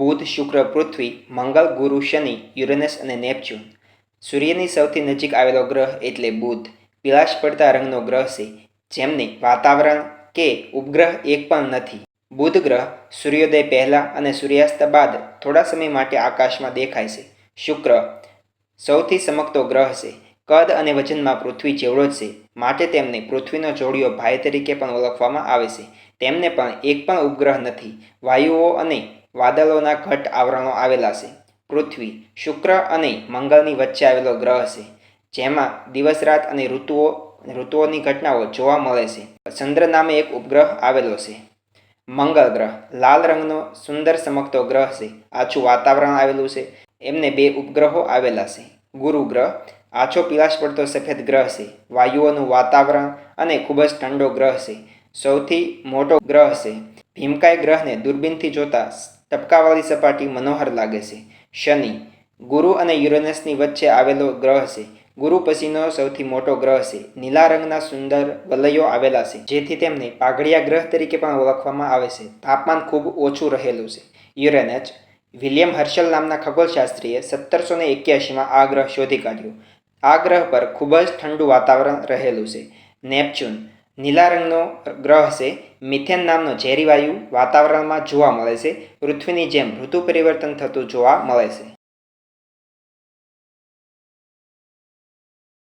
બુધ, શુક્ર, પૃથ્વી, મંગળ, ગુરુ, શનિ, યુરેનસ અને નેપચ્યુન. સૂર્યની સૌથી નજીક આવેલો ગ્રહ એટલે બુધ. પીળાશ પડતા રંગનો ગ્રહ છે, જેમને વાતાવરણ કે ઉપગ્રહ એક પણ નથી. બુધ ગ્રહ સૂર્યોદય પહેલાં અને સૂર્યાસ્ત બાદ થોડા સમય માટે આકાશમાં દેખાય છે. શુક્ર સૌથી ચમકતો ગ્રહ છે. કદ અને વજનમાં પૃથ્વી જેવડો જ છે. માટે તેમને પૃથ્વીનો જોડિયો ભાઈ તરીકે પણ ઓળખવામાં આવે છે. તેમને પણ એક પણ ઉપગ્રહ નથી. વાયુઓ અને વાદળોના ઘટ આવરણો આવેલા છે. પૃથ્વી શુક્ર અને મંગળની વચ્ચે આવેલો ગ્રહ છે, જેમાં દિવસ રાત અને ઋતુઓ, ઋતુઓની ઘટનાઓ જોવા મળે છે. ચંદ્ર નામે એક ઉપગ્રહ આવેલો છે. મંગળ ગ્રહ, લાલ રંગનો સુંદર ચમકતો ગ્રહ છે. આછું વાતાવરણ આવેલું છે. એમને બે ઉપગ્રહો આવેલા છે. ગુરુ ગ્રહ, આછો પીળાશ પડતો સફેદ ગ્રહ છે. વાયુઓનું વાતાવરણ અને ખૂબ જ ઠંડો ગ્રહ છે. સૌથી મોટો ગ્રહ છે. ભીમકાય ગ્રહને દૂરબીનથી જોતા ટપકાવાળી સપાટી મનોહર લાગે છે. શનિ, ગુરુ અને યુરેનસની વચ્ચે આવેલો ગ્રહ છે. ગુરુ પછીનો સૌથી મોટો ગ્રહ છે. નીલા રંગના સુંદર વલયો આવેલા છે, જેથી તેમને પાઘડિયા ગ્રહ તરીકે પણ ઓળખવામાં આવે છે. તાપમાન ખૂબ ઓછું રહેલું છે. યુરેનસ, વિલિયમ હર્શલ નામના ખગોળશાસ્ત્રીએ સત્તરસો ને એક્યાસીમાં આ ગ્રહ શોધી કાઢ્યો. આ ગ્રહ પર ખૂબ જ ઠંડુ વાતાવરણ રહેલું છે. નેપચ્યુન નીલા રંગનો ગ્રહ છે મિથેન નામનો ઝેરી વાયુ વાતાવરણમાં જોવા મળે છે. પૃથ્વીની જેમ ઋતુ પરિવર્તન થતું જોવા મળે છે.